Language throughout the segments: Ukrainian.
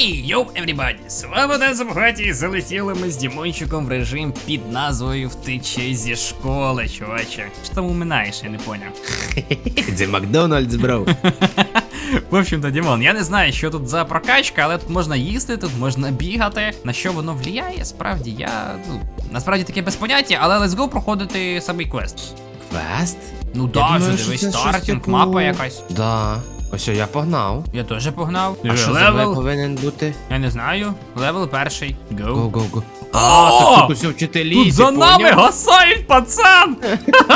Хей, йоу, everybody! З вами Ден Забгаті, і залетіли ми з Дімончиком в режим під назвою Втече зі школи, чуваче. Що там уминаєш, я не поняв. Це Макдональдс, бро. В общем-то, Дімон, я не знаю, що тут за прокачка, але тут можна їсти, тут можна бігати. На що воно влияє? Справді, я. Ну, насправді таке без поняття, але let's go проходити самий квест. Квест? Ну да, вже дивись, стартінг, типу- мапа якась. Да. Ось я погнав. Я теж погнав. А що за левел? повинен бути? Я не знаю. Левел перший. Go. Го, го, го. О! А, так тут усі вчителі. Тут ти за нами гасають, пацан!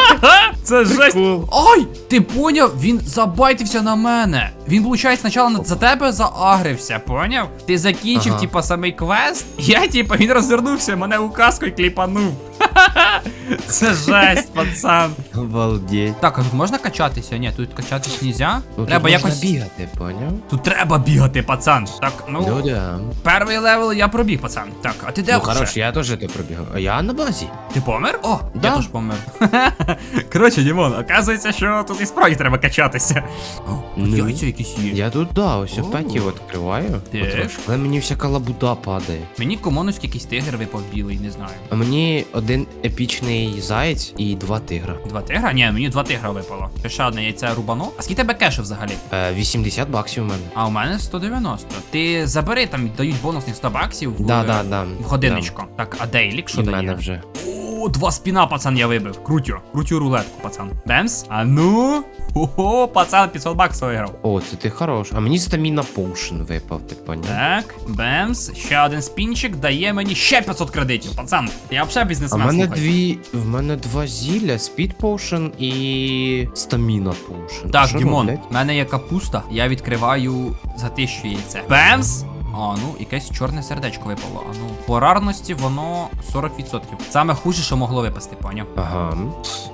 Це жесть. Ой, ти поняв? Він забайтився на мене. Він, виходить, спочатку за тебе заагрився, поняв? Ти закінчив, Ага. типа, самий квест. Я, типа, він розвернувся, мене указкою кліпанув. Це жесть, пацан. Обалдеть. Так, а тут можна качатися? Ні, тут качатись нельзя. Ну, треба тут якось. можна бігати, поняв? Тут треба бігати, пацан. Так, ну. Ну да. Перший левел я пробіг, пацан. Так, а ти де Ну хорош, я теж те пробігав. А я на базі. Ти помер? О, Да. я теж помер. Коротше, Дімон, оказується, що тут і справді треба качатися. О, Ну. яйця якісь є. Я тут, да, ось О. опеті відкриваю. Так. Але мені всяка лабуда падає. Мені комоновський якийсь тигр випав білий, не знаю. А мені один епічний заєць і два тигра. Два тигра? Ні, мені два тигра випало. Ще ще одне яйце рубано. А скільки тебе кешу взагалі? Е, 80 баксів у мене. А у мене 190. Ти забери, там дають бонусних 100 баксів в, Да, да, да. в годиночку. Так, а дейлік що І в дає? мене вже. О, два спіна, пацан, я вибив. Крутю. Крутю рулетку, пацан. Бемс? А ну. Ого, пацан, 500 баксів виграв. О, це ти хорош. А мені стаміна поушен випав, ти поняв? Так, бемс, ще один спінчик дає мені ще 500 кредитів, пацан. Я взагалі А в мене слухай. дві. В мене два зілля, спід поушен і стаміна поушен. Так, Дімон, в мене є капуста, я відкриваю за тисячу яйце. Бемс! А, ну, якесь чорне сердечко випало. А ну, по рарності воно 40%. Саме хуже, що могло випасти, поняв. Ага.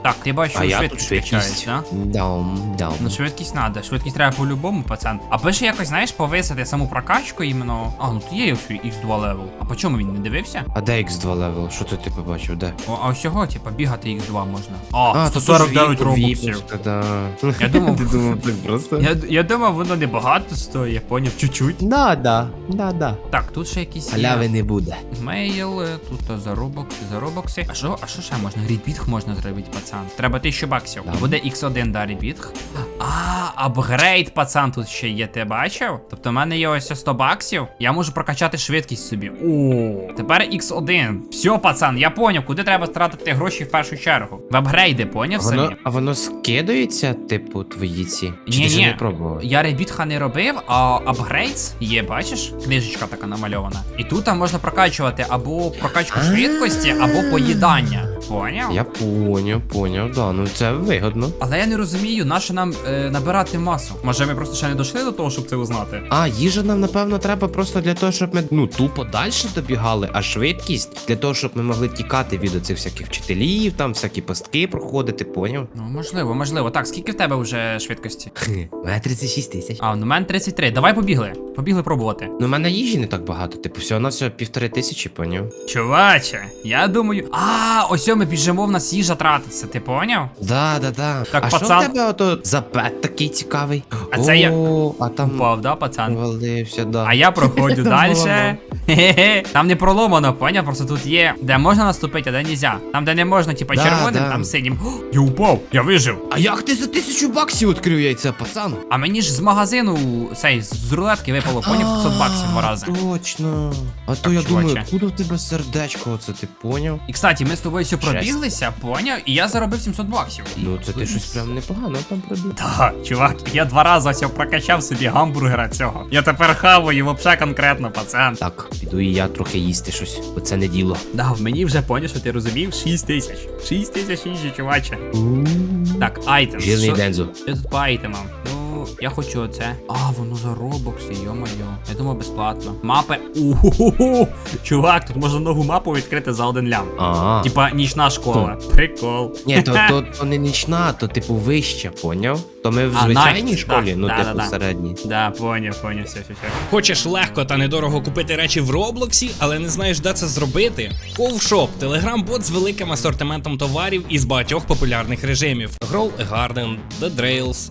Так, ти бачиш, А що я тут швидкість качаєш, швидкість. да? Даум, даум. Ну, швидкість треба, швидкість треба по-любому, пацан. Аби ще якось, знаєш, повисити саму прокачку іменно. А, ну тут є X2 левел. А по чому він не дивився? А де X2 левел? Що тут ти побачив? Де? О, а всього, типа, бігати X2 можна. О, А, 149 ж робоксів. да. Я думав- Ти думав так просто? Я, я думав, воно не багато стоїть, я поняв, чуть-чуть. Да, да, да, да. Так, тут ще якісь. Халяви не буде. Мейл, е, тут заробокси, заробокси. А що, а що ще можна? Ребітг можна зробити, пацан. Треба 1000 баксів. Да. Буде X1, да, ребітг. А, апгрейд, пацан, тут ще є, ти бачив? Тобто в мене є ось 100 баксів. Я можу прокачати швидкість собі. О, тепер X1. Все, пацан, я поняв, куди треба тратити гроші в першу чергу. В апгрейди, поняв Воно, самі? а воно скидується, типу, твої ці? Чи Ні, ти ні. не пробував? Я ребітха не робив, а апгрейдс є, бачиш? Книжечка така намальована. І тут там можна прокачувати або прокачку швидкості, або поїдання. Поняв? Я поняв, поняв, да, ну це вигодно. Але я не розумію, на що нам е, набирати масу. Може, ми просто ще не дійшли до того, щоб це узнати. А, їжа нам, напевно, треба просто для того, щоб ми ну тупо далі добігали, а швидкість для того, щоб ми могли тікати від оцих всяких вчителів, там всякі пастки проходити, поняв? Ну, можливо, можливо. Так, скільки в тебе вже швидкості? У мене 36 тисяч. А, ну в мене 33. Давай побігли. Побігли пробувати. Ну, мене їжі не так багато, типу, всього на всього півтори тисячі, поняв? Чуваче, я думаю. А, ось ми біжимо, в нас їжа тратиться, ти поняв? Да, да, да. Так, а пацан- що в тебе ото запет такий цікавий? А це я- а там Упав, да, пацан? валився, да. А я проходжу далі. Хе-хе. Там не проломано, поняв? Просто тут є, де можна наступити, а де нельзя. Там, де не можна, типа Да, червоним, да. там синім. О, Я упав, я вижив. А як ти за тисячу баксів відкрив яйця, пацан? А мені ж з магазину цей з рулетки випало, поняв 500 баксів два рази. Точно. А то Так, я думаю, чуваче. куди в тебе сердечко, оце ти поняв? І кстати, ми з тобою все пробіглися, поняв, і я заробив 700 баксів. Ну це ти щось прям непогано там пробіг. Так, чувак, я два рази ось прокачав собі гамбургера цього. Я тепер хаваю вообще конкретно, пацан. Так, піду і я трохи їсти щось, бо це не діло. Да, в мені вже поняв, що ти розумів 6 тисяч. 6 тисяч їжі, чуваче. Так, айтем. Жирний Дензо. Що тут по айтемам? Ну, я хочу оце. А, воно за робокси, йо-моє. Я думав безплатно. Мапи. Уху. Чувак, тут можна нову мапу відкрити за один лям. А. Типа нічна школа. Прикол. Ні, то, то, то не нічна, то типу вища, поняв? То ми в А, звичайній школі, да, ну да, типу да, да. середній. Да, поняв, поняв, все, все, все. Хочеш легко та недорого купити речі в Роблоксі, але не знаєш, де це зробити? Ковшоп телеграм-бот з великим асортиментом товарів із багатьох популярних режимів: Grow a Garden, The Drails,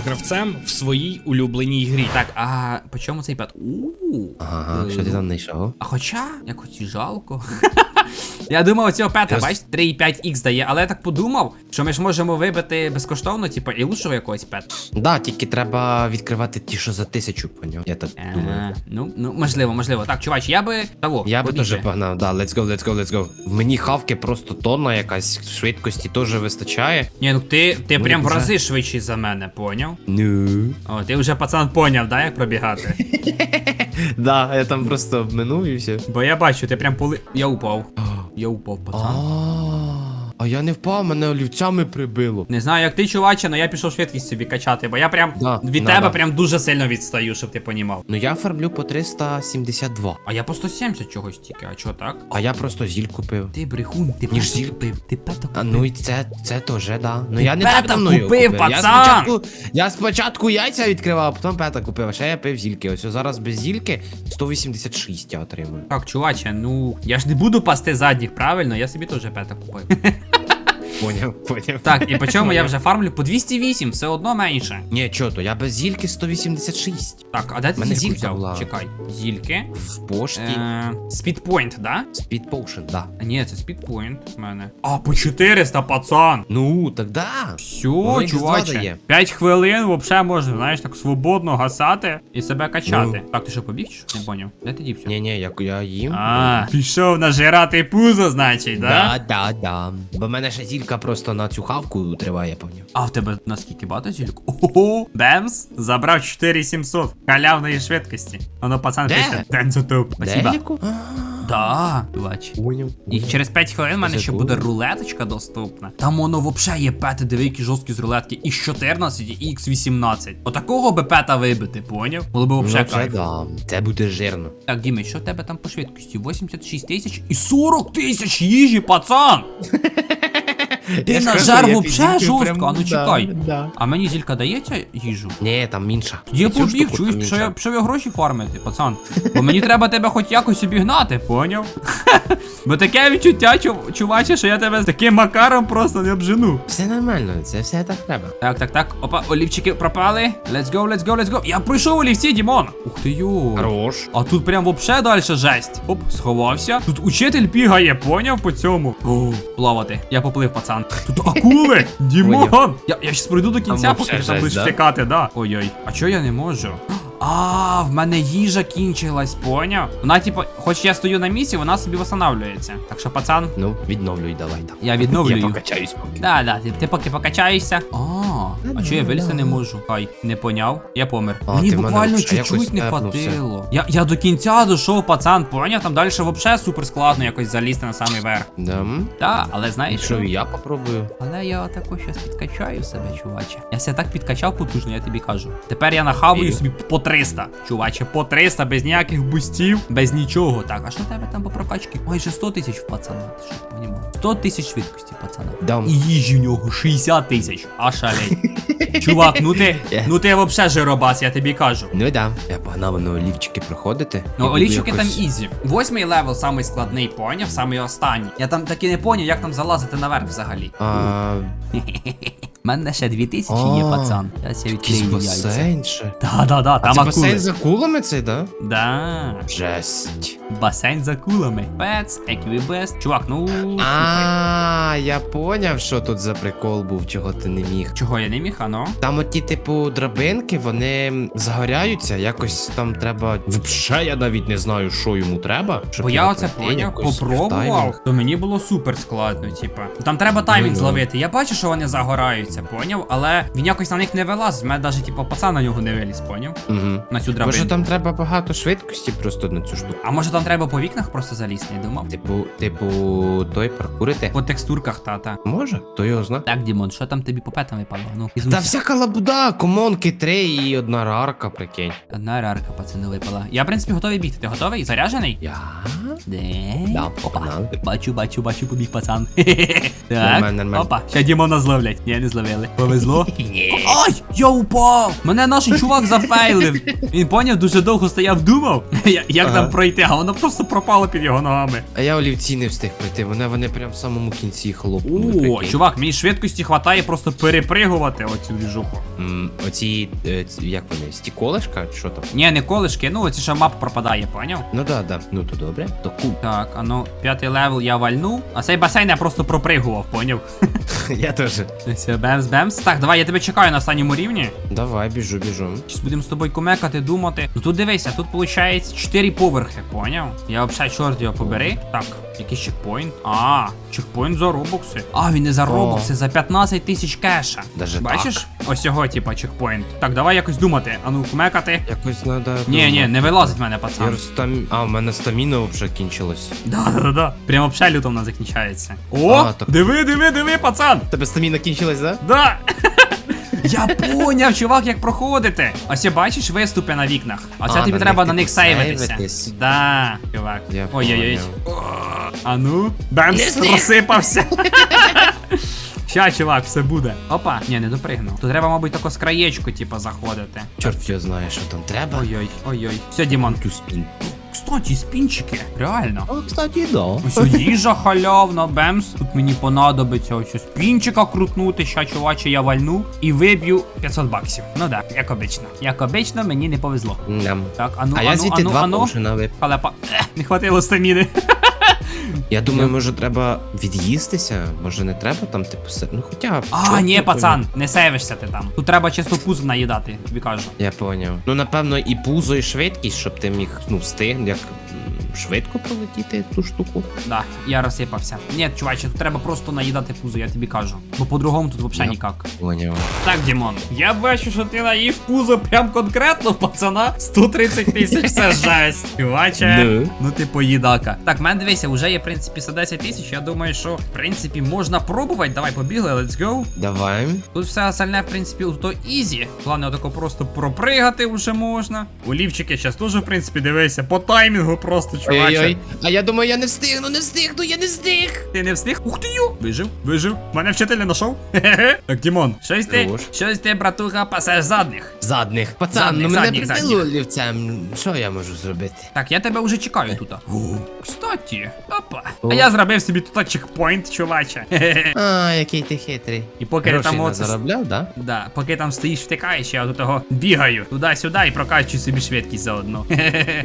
гравцем в своїй улюбленій грі. Так, а по чому цей пят? Ууу. Ага, що ти там знайшов? А хоча, якось і жалко. Я думав, цього пета, Я з- бач, 3,5х дає, але я так подумав, що ми ж можемо вибити безкоштовно, типу, і лучшого якогось пета. Да, тільки треба відкривати ті, що за тисячу, поняв. Я так думаю. Ну, ну, можливо, можливо. Так, чувач, я би того. Я би теж погнав, да, let's go, let's go, let's go. В мені хавки просто тонна якась, швидкості теж вистачає. Ні, ну ти, ти Ну, прям в рази швидший за мене, поняв? Ну. О, ти вже пацан поняв, да, як пробігати? Да, я там просто обминув і все. Бо я бачу, ти прям поли. Я упав. Я упав, пацан. А, я не впав, мене олівцями прибило. Не знаю, як ти, чуваче, але я пішов швидкість собі качати, бо я прям Да, від да, тебе да. прям дуже сильно відстаю, щоб ти понімав. Ну я фармлю по 372. А я по 170 чогось тільки, а чого так? А я просто зіль купив. Ти брехун, ти Ніж зіль. купив, ти пета купив. А ну і це, це теж, да. Ну Ти я не пета купив, Я пацан! спочатку, я спочатку яйця відкривав, а потім пета купив, а ще я пив зільки. Ось зараз без зільки 186 я отримую. Так, чуваче, ну я ж не буду пасти задніх, правильно? Я собі теж пета купив. Поняв, поняв. Так, і по чому я вже фармлю? По 208, все одно менше. Ні, чо то, я без зільки 186. Так, а де ти Мене зілька взяв? Чекай. Зільки. В пошті. Е, Speedpoint, да? Speed Potion, да. А, ні, це Speedpoint в мене. А, по 400, пацан! Ну, так да. Все, Воно їх чуваче. дає. 5 хвилин вообще можна, знаєш, так свободно гасати і себе качати. Ну. Так, ти що побіг? чи що? Не поняв. Де ти дівся? Ні, ні, я, я їм. А, пішов нажирати пузо, значить, да? Да, да, да. Бо в мене ще зілька просто на цю хавку триває, поняв. А в тебе наскільки багато зілік? Ого, Бемс забрав 4700 халявної швидкості. Воно пацан Де? пише. День топ. Спасибо. Да, бач. Поняв. І через 5 хвилин в мене ще буде рулеточка доступна. Там воно вообще є пети, диви, які жорсткі з рулетки. І 14, і X18. Отакого би пета вибити, поняв? Було б Ну, вообще це кайф. да. Це буде жирно. Так, Діми, що в тебе там по швидкості? 86 тисяч і 40 тисяч їжі, пацан! Ти Я ж нажар кажу, я вообще жорстко, а ну чекай. да. А мені зілька дається їжу? Ні, там інша. Я побіг, чуєш, там я, пішов я гроші фармити, пацан. Бо мені треба тебе хоч якось обігнати, поняв? Бо таке відчуття, чуваче, що я тебе з таким макаром просто не обжену. Все нормально, це все так треба. Так, так, так. Опа, олівчики пропали. Let's go, let's go, let's go. Я пройшов олівці, Дімон. Ух ти йо. Хорош. А тут прям вообще далі жесть. Оп, сховався. Тут учитель бігає, поняв по цьому. О, плавати. Я поплив, пацан. Тут акули! Дімон! Я, я щас пройду до кінця, Там поки вообще там будеш втікати, да? да. Ой-ой. А чого я не можу? А, в мене їжа кінчилась, поняв? Вона, типу, хоч я стою на місці, вона собі восстанавлюється. Так що, пацан, Ну, відновлюй давай там. я відновлюю. Я покачаюсь поки. Да, да, ти, ти поки покачаєшся. А, а чого я вилізти не можу? Ай, не поняв, я помер. А, Мені ти мене буквально вже чуть-чуть якось не тепнувся. хватило. Я, я до кінця дійшов, пацан, поняв, там далі взагалі супер складно якось залізти на самий верх. Да. м? Та, але знаєш Що, що? і я попробую. Але я також щас підкачаю себе, чуваче. Я себе так підкачав потужно, я тобі кажу. Тепер я нахаваю собі по 300. Чуваче, по 300, без ніяких бустів, без нічого. Так, а що в тебе там по прокачці? Майже 100 тисяч в пацана. Ти що понімав? 100 тисяч швидкості, пацана. Дам. І їжі в нього 60 тисяч. А шалей. Чувак, ну ти, ну ти вообще жиробас, я тобі кажу. Ну да. Я погнав на олівчики проходити. Ну, олівчики там якось- ізі. Восьмий левел самий складний, поняв, самий останній. Я там таки не поняв, як там залазити наверх взагалі. А, У мене ще 2000 є, А, пацан. Зараз я якийсь відкрию яйця. басейн ще. Да, да, да, А там це акули. басейн за кулами цей, да? Да. Жесть. Басейн за кулами. Пец, еквібест. Чувак, ну. А, я поняв, що тут за прикол був, чого ти не міг. Чого я не міг, ано? Там оті, типу, драбинки, вони загоряються, якось там треба. Взагалі я навіть не знаю, що йому треба. щоб Бо я його оце пройти поняв, якось в попробував, таймінг. то мені було супер складно, типа. Там треба таймінг Ну, ну. зловити. Я бачу, що вони загораються. Піднімається, поняв? Але він якось на них не вилазить. В мене навіть, типу, пацан на нього не виліз, поняв? Угу. На цю Може там треба багато швидкості просто на цю штуку. А може там треба по вікнах просто залізти, не думав? Типу, типу, той паркурити? По текстурках, та-та. Може? То його зна. Так, Дімон, що там тобі по петам випало? Ну, із Та всяка лабуда, комонки три і одна рарка, прикинь. Одна рарка, пацани, випала. Я, в принципі, готовий бігти. Ти готовий? Заряджений? Я? Де? Да, Опа. Бачу, бачу, бачу, побіг пацан. Так. нормально. Опа, ще Дімона зловлять. Ні, не зловили. Повезло. Ай, я упав! Мене наш чувак зафейлив. Він поняв, дуже довго стояв, думав, як Ага. нам пройти, а воно просто пропало під його ногами. А я олівці не встиг пройти, вони, вони прям в самому кінці хлопнули. О, чувак, мені швидкості хватає просто перепригувати оцю двіжуху. Оці, е, ці- як вони, стіколишка, що там? Ні, не колишки, ну оці що мапа пропадає, поняв? Ну да, да. Ну то добре, то кул. Так, а ну, п'ятий левел я вальнув, а цей басейн я просто пропригував, поняв? Я теж. Все, бемс, бемс. Так, давай, я тебе чекаю на останньому рівні. Давай, біжу, біжу. Щас будемо з тобою кумекати, думати. Ну тут дивися, тут виходить 4 поверхи, поняв? Я взагалі чорт його побери. Так, якийсь чекпоінт. А, чекпоінт за робокси. А, він не за робокси, за 15 тисяч кеша. Даже Бачиш? Ось його, типа, чекпоінт. Так, давай якось думати. А ну, кумекати. Якось надо. Ні, ні, не вилазить в мене, Я пацан. розтам... А, у мене стаміна вже кінчилась. Да, да, да, да. Прямо взагалі люто в нас закінчається. О, А, так- диви, диви, диви, пацан. Тебе стаміна кінчилась, да? Да. Я поняв, чувак, як проходити. Ось я бачиш виступи на вікнах. А це А, тобі на треба на них типу, сейвитися. Да, чувак. Ой-ой-ой. А ну, Бемс розсипався. Ща, чувак, все буде. Опа, ні, не допригнув. Тут треба, мабуть, тако з краєчку, типу, заходити. Чорт його знає, що там треба. Ой-ой, ой-ой. Все, Дімон. Кстати, спінчики, реально. О, кстати, да. Ось їжа халявна, бемс. Тут мені понадобиться ось спінчика крутнути, ща чуваче я вальну і виб'ю 500 баксів. Ну да, як обично. Як обично, мені не повезло. Ням. Так, ану, А я ану, звідти ану, два ану. вип. Халепа. Не хватило стаміни. Я думаю, може треба від'їстися? Може не треба там, типу, се... ну хоча б. А, чого ні, його пацан, не сейвишся ти там. Тут треба чисто пузо наїдати, тобі кажу. Я поняв. Ну, напевно, і пузо, і швидкість, щоб ти міг, ну, встиг, як швидко пролетіти ту штуку. Да, я розсипався. Ні, чуваче, тут треба просто наїдати пузо, я тобі кажу. Бо по-другому тут взагалі ніяк. Поняв. Так, Дімон, я бачу, що ти наїв пузо прям конкретно, пацана. 130 тисяч це жесть. Чуваче. Ну. Ти поїдака. Так, в мене дивися, вже є, в принципі, 110 тисяч. Я думаю, що в принципі можна пробувати. Давай побігли, let's go. Давай. Тут все остальне, в принципі, то ізі. Головне, отако просто пропригати вже можна. Олівчики, зараз теж, в принципі, дивися, по таймінгу просто. Ой-ой. А я думаю, я не встигну, не встигну, я не встиг. Ти не встиг? Ух ти ю! Вижив, вижив. Мене вчитель не знайшов. Так, Дімон, щось ти, Хорош. щось ти, братуха, пасеш задних. Задних. Пацан, Задних, ну мене задних, прибило задних. олівцем. Що я можу зробити? Так, я тебе вже чекаю тут. Кстати, опа. О. А я зробив собі тут чекпоінт, чуваче. Хе-хе. А, який ти хитрий. І поки ти там не оце... заробляв, да? Да, поки там стоїш втикаєш, я до того бігаю туди-сюди і прокачую собі швидкість заодно. Хе-хе-хе.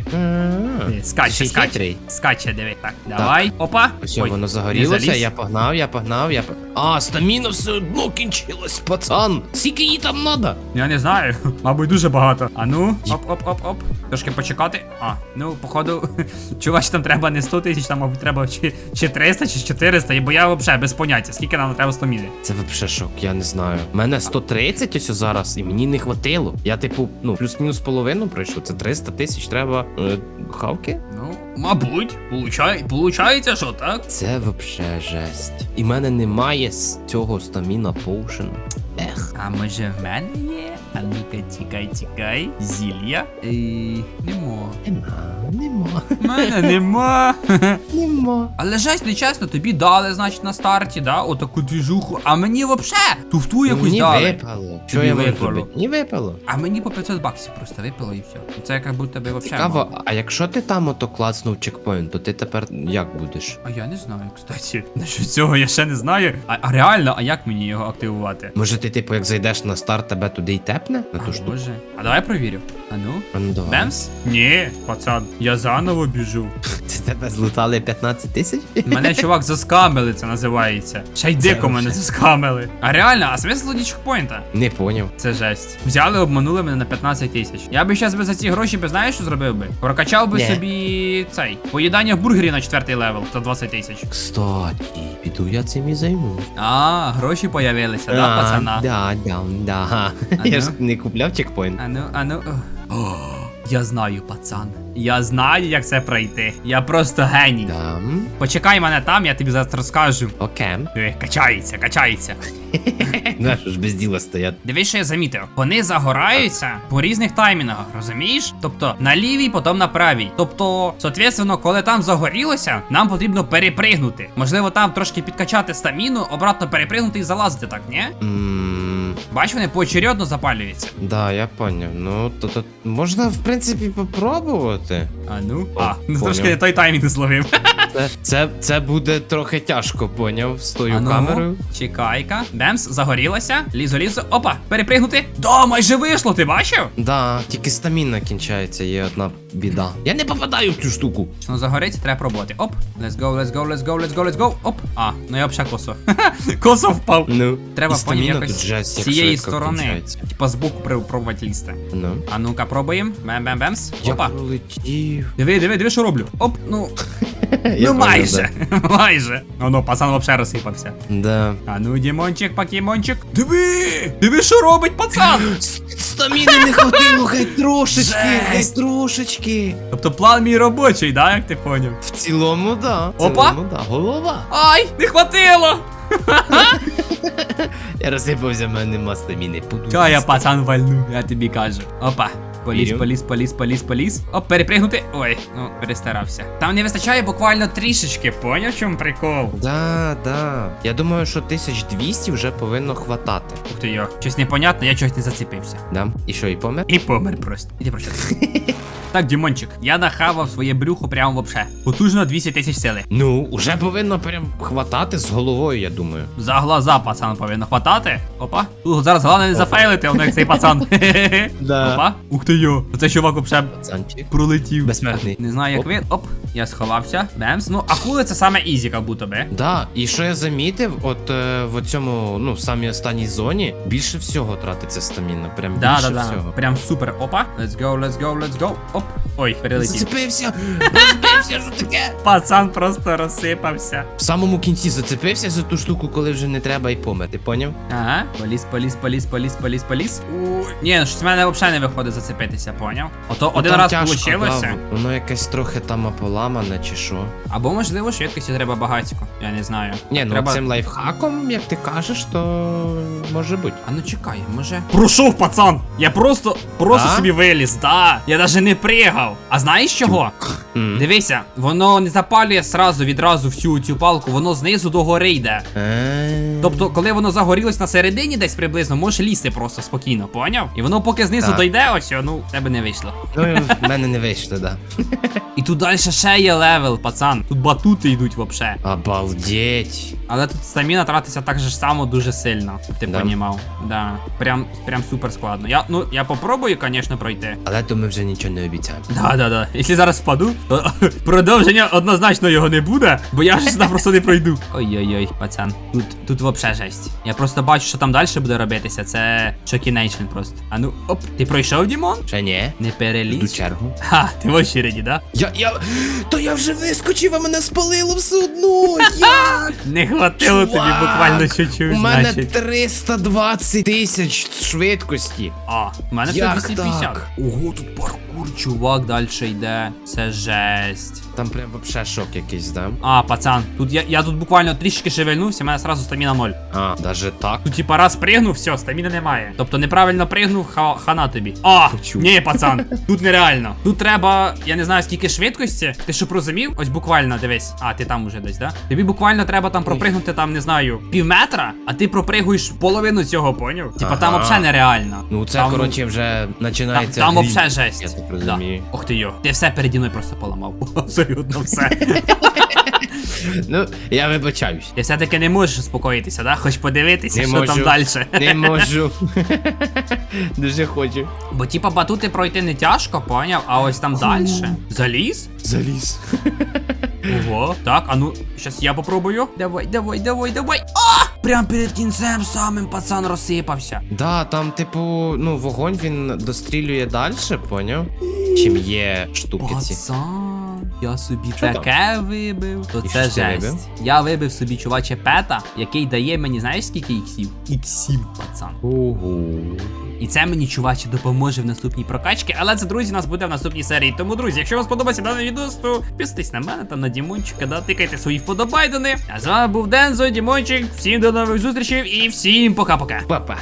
А, Скаче, ще й скаче. Скаче, диви. Так, давай. Опа. Ось Ой, воно загорілося, я погнав, я погнав, я погнав. А, стаміна все одно кінчилась, пацан. Скільки їй там надо? Я не знаю, мабуть, дуже багато. А ну, оп-оп-оп-оп. Трошки почекати. А, ну, походу, чувач, там треба не 100 тисяч, там, мабуть, треба чи, чи 300, чи 400, і бо я взагалі без поняття, скільки нам треба 100 мілі. Це вообще шок, я не знаю. У мене 130 ось зараз, і мені не хватило. Я, типу, ну, плюс-мінус половину пройшов. Це 300 тисяч треба е, хавки. Ну, мабуть, получай, получається, що так? Це вообще жесть. І мене немає з цього стаміна поушен. Ех. А може в мене є? А ну-ка, тікай, тікай. Зілля? Е, нема. Нема, нема, В мене нема. нема. Але жесть, нечесно, тобі дали, значить, на старті, да, отаку двіжуху, а мені вообще туфту якусь Мені дали. випало. Що Тобі я можу випало. зробити? Мені випало. А мені по 500 баксів просто випало і все. Це як будто би вообще. мало. Цікаво, а якщо ти там ото клацнув чекпоінт, то ти тепер як будеш? А я не знаю, кстати. Насчет цього я ще не знаю. А, а реально, а як мені його активувати? Може ти, типу, як зайдеш на старт, тебе туди й тепне? На ту А, штуку? боже. А давай провірю. А ну. А ну давай. Бемс? Ні, пацан, я заново біжу. Це тебе злутали 15 тисяч? Мене чувак заскамили, це називається. Ще й Це дико мене заскамили. А реально, а смисл тоді чекпоінта? Не поняв. Це жесть. Взяли, обманули мене на 15 тисяч. Я би зараз би за ці гроші би знаєш, що зробив би? Прокачав би Ні. собі цей поїдання в бургері на четвертий левел за 20 тисяч. Кстати, піду я цим і займусь. А, гроші появилися, да, пацана? Да, да, да. А Я ну? ж не купляв чекпоінт. Ану, ану. О, я знаю, пацан. Я знаю, як це пройти. Я просто геній. Да. Почекай мене там, я тобі зараз розкажу. Окей. Диви, качається, качається. Да, що ж без діла стоять. Дивись, що я замітив. Вони загораються по різних таймінгах, розумієш? Тобто на лівій, потім на правій. Тобто, соответственно, коли там загорілося, нам потрібно перепригнути. Можливо, там трошки підкачати стаміну, обратно перепригнути і залазити, так, ні? Ммм. Бач, вони поочередно запалюються. Да, я поняв. Ну, то, то можна, в принципі, попробувати. А ну. А, ну трошки я не той таймінг зловив. Це, це, це буде трохи тяжко, поняв, з тою А ну, камерою. Чекай-ка. Бемс, загорілося. Лізо, лізо. Опа, перепригнути. Да, майже вийшло, ти бачив? Да, тільки стаміна кінчається, є одна біда. Я не попадаю в цю штуку. Що загориться, треба пробувати. Оп, let's go, let's go, let's go, let's go, let's go. Оп. А, ну я взагалі косо. косо впав. Ну, Треба поняти якось жесть, з як цієї сторони. Типа збоку при- пробувати лізти. Ну. А ну-ка, пробуємо. Бем-бем-бемс. Я Опа. пролетів. Диви, диви, диви, що роблю. Оп, ну. Ну майже. майже. Ну, ну, пацан вообще розсипався. Да. А ну, Дімончик, покемончик. Диви! Диви, що робить пацан! Стаміни не хватило, геть трошечки, геть трошечки. Тобто план мій робочий, да, як ти поняв? В цілому, да. В Опа. цілому, да. Голова. Ай, не хватило! Я розсипався, в мене нема стаміни. Буду я пацан вальну, я тобі кажу. Опа. Поліз, поліз, поліз, поліз, поліз. Оп, перепригнути. Ой, ну перестарався. Там не вистачає буквально трішечки, поняв, чому прикол? Да, да. Я думаю, що 1200 вже повинно хватати. Ух ти йо, щось непонятне, я чогось не зацепився. Да? І що, і помер? І помер просто. Іди прощати. Так, Дімончик, я нахавав своє брюхо прямо вообще. Потужно 200 тисяч сили. Ну, уже повинно прям хватати з головою, я думаю. За глаза пацан повинно хватати. Опа. Тут зараз головне не зафейлити, воно як цей пацан. Да. Опа. Ух ти йо. Оце чувак вообще Пацанчик. пролетів. Безсмертний. Не знаю, як Оп. ви. Оп, я сховався. Бемс. Ну, акули це саме ізі, як будто би. Да, і що я замітив, от е, в цьому, ну, в самій останній зоні більше всього тратиться стаміна. Прям Да, більше да, да. всього. Прям супер. Опа. Let's go, let's go, let's go. Оп. Ой, перелетів. Зацепився! Розбився, що таке? Пацан просто розсипався. В самому кінці зацепився за ту штуку, коли вже не треба й помер, ти поняв? Ага. Поліз, поліз, поліз, поліз, поліз, поліз. Ні, ну щось в мене взагалі не виходить зацепитися, поняв? Ото один Ну, Там раз тяжко, получилося. да, воно якесь трохи там поламане чи що. Або можливо швидкості треба багатько. Я не знаю. Ні, ну треба... цим лайфхаком, як ти кажеш, то може бути. А ну чекай, може. Пройшов, пацан! Я просто просто А? собі виліз, да. Я навіть не пригав. А знаєш чого? М. Дивися, воно не запалює сразу відразу всю цю палку, воно знизу до гори йде. Е. Тобто, коли воно загорілось на середині десь приблизно, можеш лізти просто спокійно, поняв? І воно поки знизу Так. дойде, ось, ну, в тебе не вийшло. Ну, в мене не вийшло, да. І тут далі ще є левел, пацан. Тут батути йдуть вообще. Обалдеть. Але тут стаміна тратиться так же само дуже сильно, щоб ти Да. понімав. Да. Прям, прям супер складно. Я, ну, я попробую, звісно, пройти. Але то ми вже нічого не обіцяємо. Да, да, да. Якщо зараз впаду, то продовження однозначно його не буде, бо я ж сюди просто не пройду. Ой-ой-ой, пацан. Тут, тут вообще жесть. Я просто бачу, що там далі буде робитися. Це шокінейшн просто. А ну, оп, ти пройшов, Дімон? Ще ні. Не Жду переліз. чергу. Ха, ти в очереді, да? Я, я. То я вже вискочив, а мене спалило все одно. Як? Не хватило тобі буквально чуть-чуть, У мене значить. 320 тисяч швидкості. А, в мене Як 250. так? Ого, тут паркур, чувак, далі йде. Це жесть. Там прям вообще шок якийсь, да? А, пацан, тут я, я тут буквально трішки шевельнувся, в мене сразу стаміна 0. А, даже так. Тут типа раз пригнув, все, стаміни немає. Тобто неправильно пригнув, ха, хана тобі. А, ні, пацан, тут нереально. Тут треба, я не знаю скільки швидкості. Ти що розумів? Ось буквально дивись. А, ти там уже десь, да? Тобі буквально треба там пропригнути, там, не знаю, пів метра, а ти пропригуєш половину цього, поняв? Типа там Ага. взагалі нереально. Ну це, Там, коротше, вже Там, починається. там грім, вообще жесть. Я так Да. Ох ти йо. Ти все переді мною просто поламав. Абсолютно все. Ну, я вибачаюсь. Ти все-таки не можеш успокоїтися, да? Хоч подивитися, Не що там далі. Не можу. Дуже хочу. Бо типа батути пройти не тяжко, поняв? А ось там далі. Заліз? Заліз. Ого. Так, а ну, щас я попробую. Давай, давай, давай, давай. А! Прям перед кінцем самим пацан розсипався. Да, там, типу, ну, вогонь він дострілює далі, поняв? Чим є штуки ці. Пацан, я собі Що там? таке вибив. То І це що ти жесть. вибив? Я вибив собі чуваче пета, який дає мені, знаєш скільки іксів? Іксів, пацан. Ого. І це мені, чуваче, допоможе в наступній прокачці, але це, друзі, у нас буде в наступній серії. Тому, друзі, якщо вам сподобався даний відео, то підписуйтесь на мене та на Дімончика, да, тикайте свої вподобайдени. А з вами був Дензо, Дімончик. Всім до нових зустрічей і всім пока-пока. Папа.